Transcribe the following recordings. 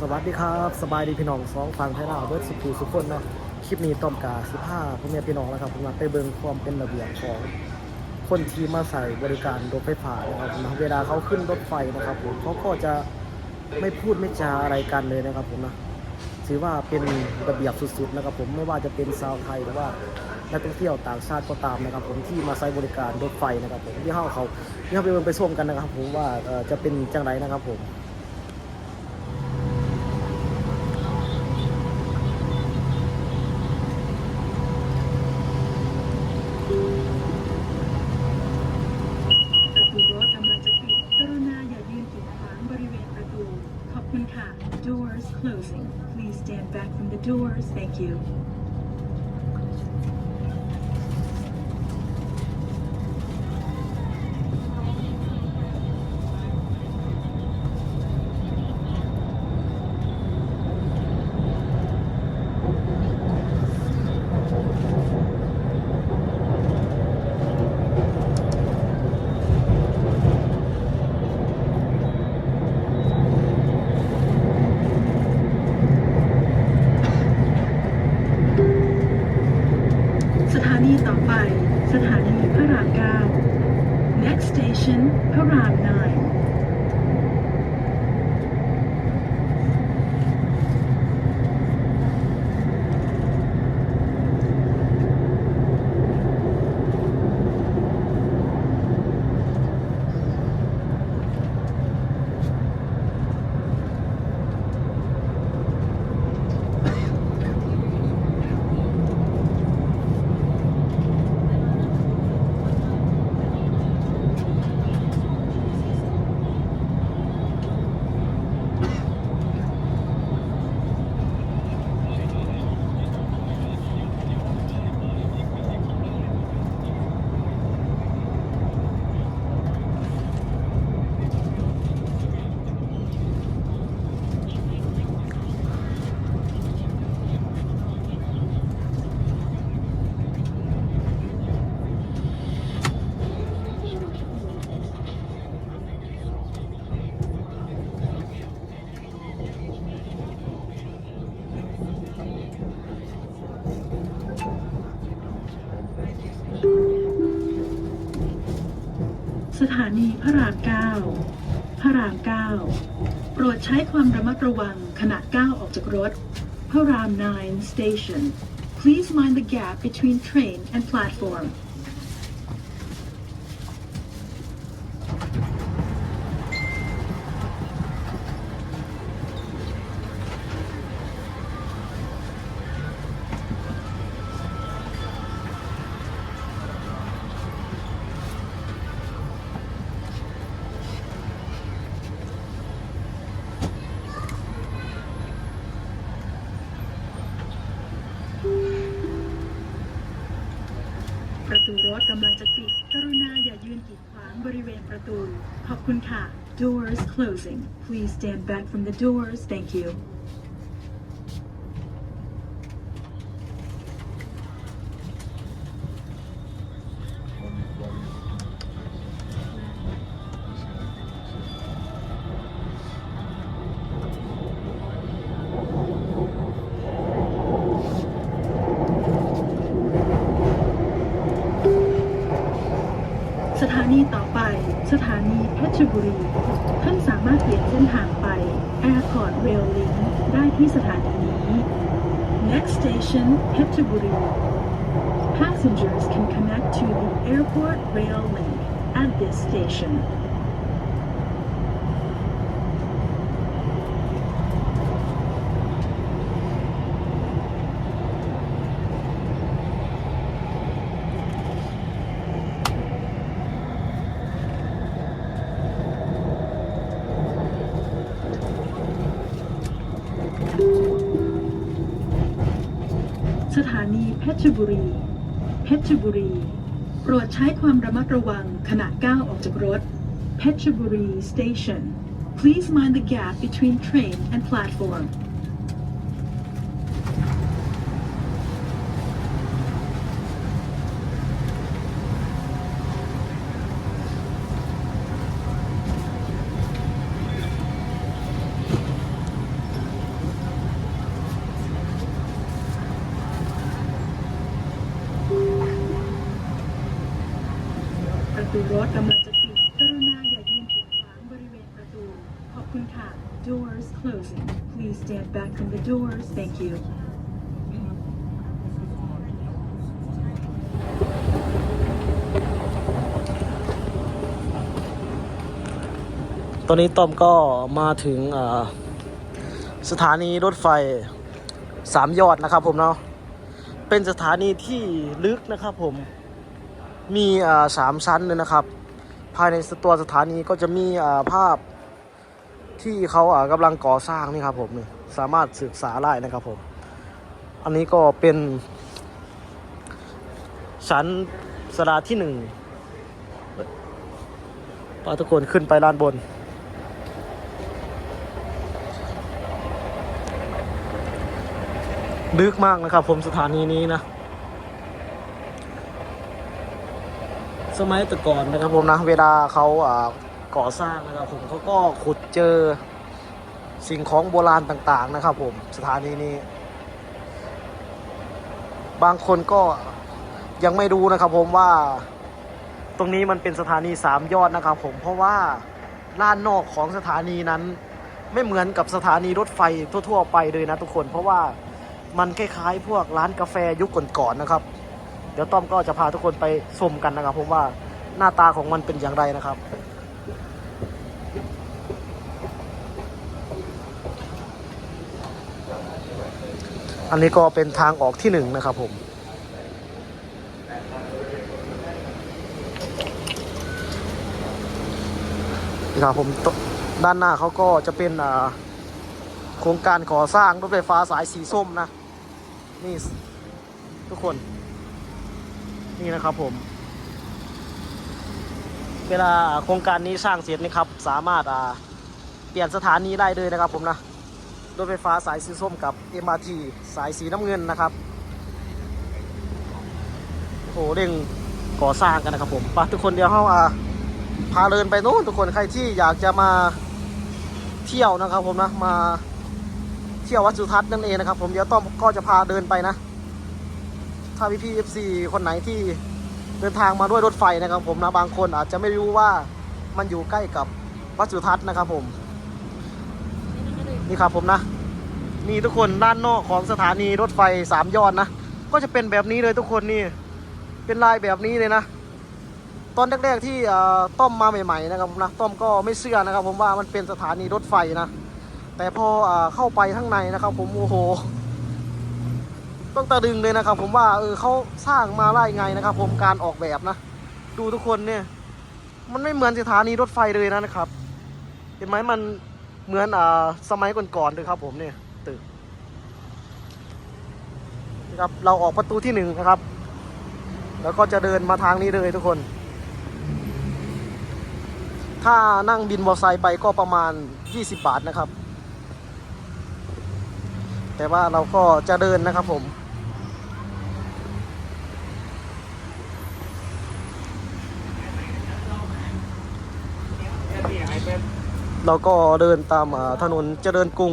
สวัสดีครับสบายดีพี่น้องสองฟังไทยลาวเบิร์ดสุขูสุขคนเนาะคลิปนี้ต้อมกาสิผ้าพ่อแม่พี่น้องนะครับผมมาไปเบิ่งความเป็นระเบียบของคนที่มาใส่บริการรถไฟฟ้านะครับผมเวลาเขาขึ้นรถไฟนะครับผมเขาก็จะไม่พูดไม่จาอะไรกันเลยนะครับผมนะถือว่าเป็นระเบียบสุดๆนะครับผมไม่ว่าจะเป็นชาวไทยหรือว่านักท่องเที่ยวต่างชาติก็ตามนะครับ ผมที่มาใช้บริการรถไฟนะครับผมที่เขาเขาที่เขาไปเบิ่งไปชมกันนะครับ ผมว่าจะเป็นจังไรนะครับผม Thank you ถานีพระรามเก้าพระรามเก้าโปรดใช้ความระมัดระวังขณะก้าวออกจากรถ พระราม 9 station Please mind the gap between train and platform ถกำลังจะปิด กรุณาอย่ายืนกีดขวางบริเวณประตู ขอบคุณค่ะ Doors closing Please stand back from the doors Thank you นีต่อไป สถานีเพชรบุรี ท่านสามารถเปลี่ยนเส้นทางไป Airport Rail Link ได้ที่สถานีนี้ Next station เพชรบุรี Passengers can connect to the Airport Rail Link at this station. สถานีเพชรบุรี เพชรบุรี โปรดใช้ความระมัดระวังขณะก้าวออกจากรถเพชรบุรี station Please mind the gap between train and platform ูรถกำลังจะปิดกรุณาอย่ายืนกีดขวางบริเวณประตู ขอบคุณค่ะ Doors closing Please stand back from the doors Thank you ตอนนี้ต้อมก็มาถึงสถานีรถไฟสามยอดนะครับผมเนาะ เป็นสถานีที่ลึกนะครับผม มีอ่าสามชั้นเลยนะครับ ภายในตัวสถานีก็จะมีอ่าภาพที่เขาอ่ากำลังก่อสร้างนี่ครับผมนี่สามารถศึกษาได้นะครับผม อันนี้ก็เป็นชั้นสถาที่หนึ่งพาทุกคนขึ้นไปด้านบนลึกมากนะครับผมสถานีนี้นะ สมัยแต่ก่อนนะครับผมนะเวลาเขาอ่าก่อสร้างนะครับผมเขาก็ขุดเจอสิ่งของโบราณต่างๆนะครับผมสถานีนี้ บางคนก็ยังไม่รู้นะครับผมว่าตรงนี้มันเป็นสถานีสามยอดนะครับผมเพราะว่าด้านนอกของสถานีนั้น ไม่เหมือนกับสถานีรถไฟทั่ว ๆ ไปเลยนะทุกคน เพราะว่ามันคล้ายๆ พวกร้านกาแฟยุคก่อนๆนะครับ เดี๋ยวต้อมก็จะพาทุกคนไปชมกันนะครับผมว่าหน้าตาของมันเป็นอย่างไรนะครับอันนี้ก็เป็นทางออกที่หนึ่งนะครับผม นี่ครับผมด้านหน้าเขาก็จะเป็นโครงการก่อสร้างรถไฟฟ้าสายสีส้มนะ นี่ทุกคน นี่นะครับผม เวลาโครงการนี้สร้างเสร็จนะครับ สามารถเปลี่ยนสถานีได้เลยนะครับผมนะรถไฟฟ้าสายสีส้มกับ MRT สายสีน้ำเงินนะครับโอ้โหเร่งก่อสร้างกันนะครับผมไปทุกคนเดี๋ยวเข้าอาพาเดินไปนู้นทุกคนใครที่อยากจะมาเที่ยวนะครับผมนะมาเที่ยววัดสุทัศน์นั่นเองนะครับ ผมเดี๋ยวต้อมก็จะพาเดินไปนะ ถ้าพี่พี่เอฟซีคนไหนที่เดินทางมาด้วยรถไฟนะครับ ผมนะบางคนอาจจะไม่รู้ว่ามันอยู่ใกล้กับวัดสุทัศน์นะครับผม นี่ครับผมนะ นี่ทุกคนด้านนอกของสถานีรถไฟสามยอดนะ ก็จะเป็นแบบนี้เลยทุกคนนี่ เป็นลายแบบนี้เลยนะ ตอนแรกๆที่ต้อมมาใหม่ๆนะครับผมนะต้อมก็ไม่เชื่อนะครับ ผมว่ามันเป็นสถานีรถไฟนะ แต่พออเข้าไปข้างในนะครับ ผมโอ้โห ต้องตะดึงเลยนะครับผมว่าเออเขาสร้างมาได้ไงนะครับ ผมการออกแบบนะ ดูทุกคนเนี่ย มันไม่เหมือนสถานีรถไฟเลยนะนะครับ เห็นไหมมันเหมือนอ่าสมัยก่อนๆเลยครับ ผมเนี่ยตึกนะครับเราออกประตูที่หนึ่งนะครับ แล้วก็จะเดินมาทางนี้เลยทุกคน ถ้านั่งบินมอเตอร์ไซค์ไปก็ประมาณ 20 บาทนะครับ แต่ว่าเราก็จะเดินนะครับผม เราก็เดินตามถนนเจริญกรุง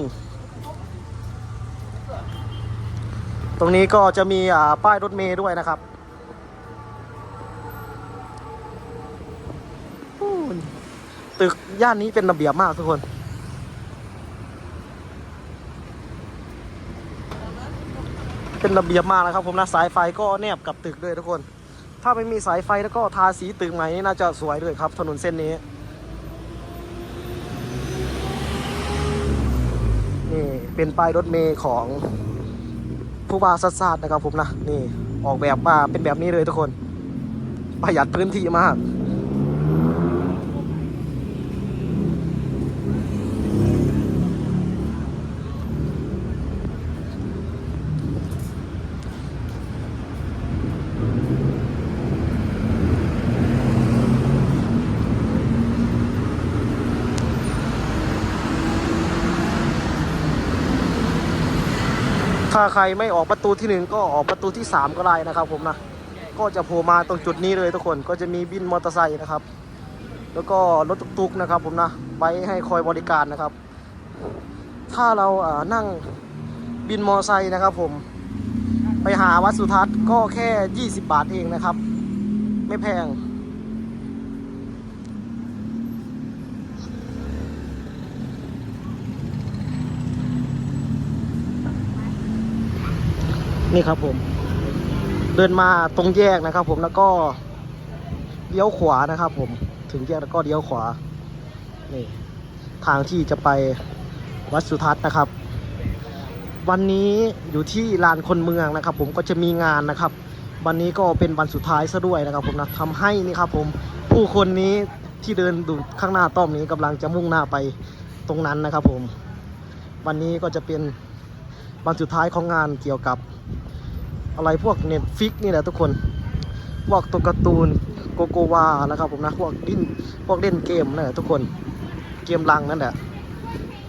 ตรงนี้ก็จะมีป้ายรถเมย์ด้วยนะครับตึกย่านนี้เป็นระเบียบมากทุกคน เป็นระเบียบมากนะครับผมนะสายไฟก็แนบกับตึกด้วยทุกคน ถ้าไม่มีสายไฟแล้วก็ทาสีตึกใหม่น่าจะสวยด้วยครับ ถนนเส้นนี้ นี่เป็นป้ายรถเมย์ของผู้ว่าสัสาดนะครับผมนะ นี่ออกแบบมาเป็นแบบนี้เลยทุกคน ประหยัดพื้นที่มากาใครไม่ออกประตูที่หนึ่งก็ออกประตูที่สามก็ได้นะครับผมนะ ก็จะโผล่มาตรงจุดนี้เลยทุกคน ก็จะมีบินมอเตอร์ไซค์นะครับ แล้วก็รถตุกๆนะครับผมนะไว้ให้คอยบริการนะครับ ถ้าเราเอ่อนั่งบินมอเตอร์ไซค์นะครับผม ไปหาวัดสุทัศน์ก็แค่ 20 บาทเองนะครับ ไม่แพง นี่ครับผม เดินมาตรงแยกนะครับ ผมแล้วก็เลี้ยวขวานะครับ ผมถึงแยกแล้วก็เลี้ยวขวา นี่ ทางที่จะไปวัดสุทัศน์นะครับ วันนี้อยู่ที่ลานคนเมืองนะครับ ผมก็จะมีงานนะครับ วันนี้ก็เป็นวันสุดท้ายซะด้วยนะครับ ผมนะทำให้นี่ครับ ผมผู้คนนี้ที่เดินดูข้างหน้าต้อมนี้กำลังจะมุ่งหน้าไปตรงนั้นนะครับ ผม วันนี้ก็จะเป็นวันสุดท้ายของงานเกี่ยวกับ อะไรพวกเน็ตฟิกนี่แหละทุกคน พวกตัวการ์ตูนโกโกวานะครับผมนะพวกดิ้นพวกเล่นเกมนั่นแหละทุกคนเกมลังนั่นแหละ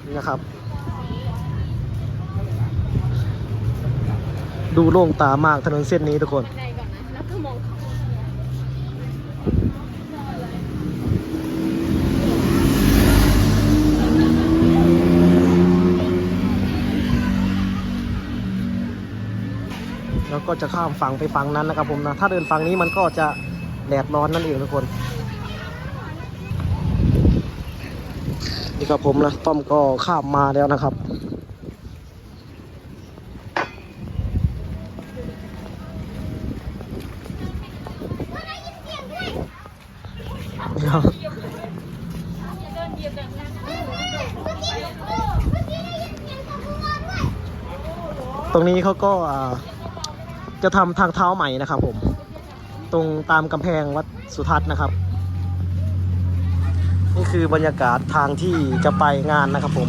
นี่นะครับ ดูโล่งตามากถนนเส้นนี้ทุกคน ในก่อนนะ แล้วก็มองเขา แล้ว ก็จะข้ามฝั่งไปฝั่งนั้นนะครับผมนะ ถ้าเดินฝั่งนี้มันก็จะแดดร้อนนั่นเองทุกคน นี่ครับผมนะต้อมก็ข้ามมาแล้วนะครับครับตรงนี้เขาก็อ่า จะทำทางเท้าใหม่นะครับ ผม ตรงตามกำแพงวัดสุทัศน์นะครับ นี่คือบรรยากาศทางที่จะไปงานนะครับผม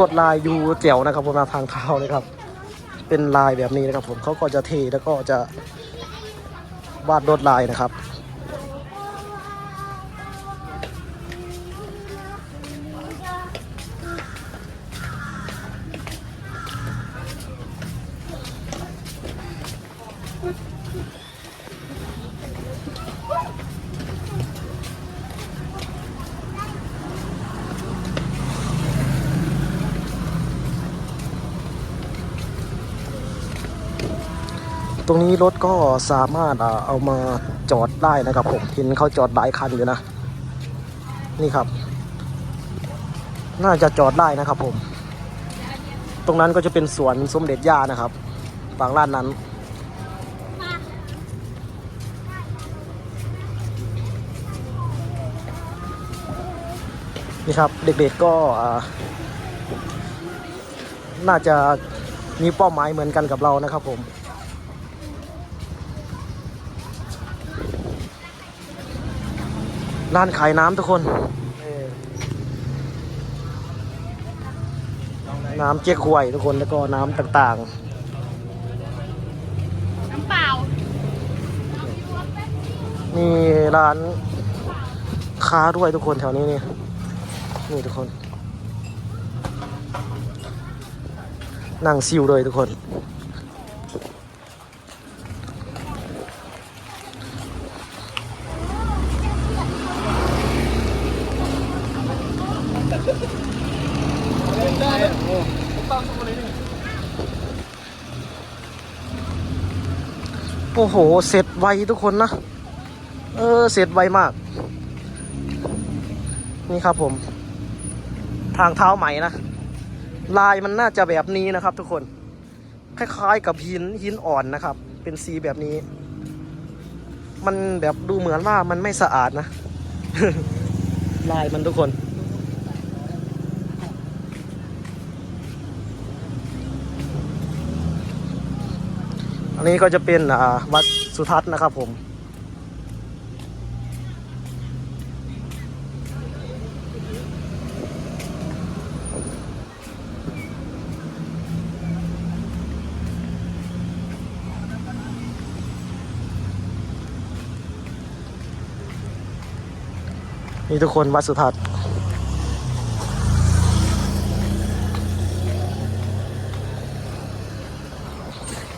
วดลายยูเจ๋วนะครับผมทางเท้านะครับ เป็นลายแบบนี้นะครับ ผมเขาก็จะเทแล้วก็จะวาดลวดลายนะครับ ตรงนี้รถก็สามารถเอามาจอดได้นะครับผมเห็นเขาจอดหลายคันอยู่นะ นี่ครับ น่าจะจอดได้นะครับผม ตรงนั้นก็จะเป็นสวนสมเด็จย่านะครับฝั่งล้านนั้นนี่ครับเด็กๆก็น่าจะมีเป้าหมายเหมือนกันกับเรานะครับผม ร้านขายน้ำทุกคน น้ำเจ๊กฮวยทุกคนแล้วก็น้ำต่างๆ น้ำเปล่า มีร้านค้าด้วยทุกคนแถวนี้นี่นี่ทุกคน นั่งซิวเลยทุกคน โอ้โห เสร็จไวทุกคนนะ เออ เสร็จไวมาก นี่ครับผม ทางเท้าใหม่นะ ลายมันน่าจะแบบนี้นะครับ ทุกคน คล้ายๆกับหินหินอ่อนนะครับ เป็นสีแบบนี้ มันแบบดูเหมือนว่ามันไม่สะอาดนะ ลายมันทุกคน อันนี้ก็จะเป็นวัดสุทัศน์นะครับผมนี่ทุกคนวัดสุทัศน์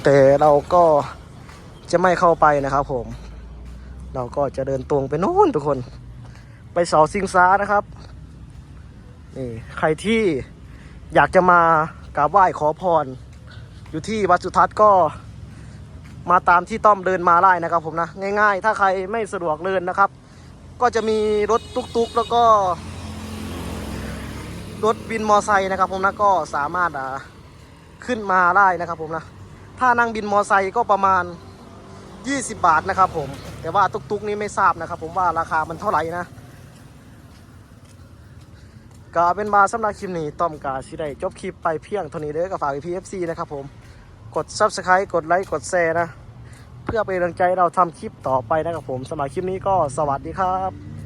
แต่เราก็จะไม่เข้าไปนะครับผม เราก็จะเดินตรงไปนู่นทุกคน ไปเสาซิงซ้านะครับ นี่ใครที่อยากจะมากราบไหว้ขอพร อยู่ที่วัดสุทัศน์ก็มาตามที่ต้อมเดินมาได้นะครับผมนะ ง่าย ๆ ถ้าใครไม่สะดวกเดินนะครับ ก็จะมีรถตุกๆแล้วก็ รถบินมอไซค์นะครับผมนะก็สามารถขึ้นมาได้นะครับผมนะ ถ้านั่งบินมอไซค์ก็ประมาณ 20 บาทนะครับผม แต่ว่าตุกๆนี้ไม่ทราบนะครับ ผมว่าราคามันเท่าไหร่นะก็เป็นมาสำหรับคลิปนี้ต้อมกาสิได้จบคลิปไปเพียงเท่านี้เด้อกับฝากพีเอฟซีนะครับผม กด Subscribe กดไลค์กดแชร์นะ เพื่อเป็นกำลังใจเราทำคลิปต่อไปนะครับผมสำหรับคลิปนี้ก็สวัสดีครับ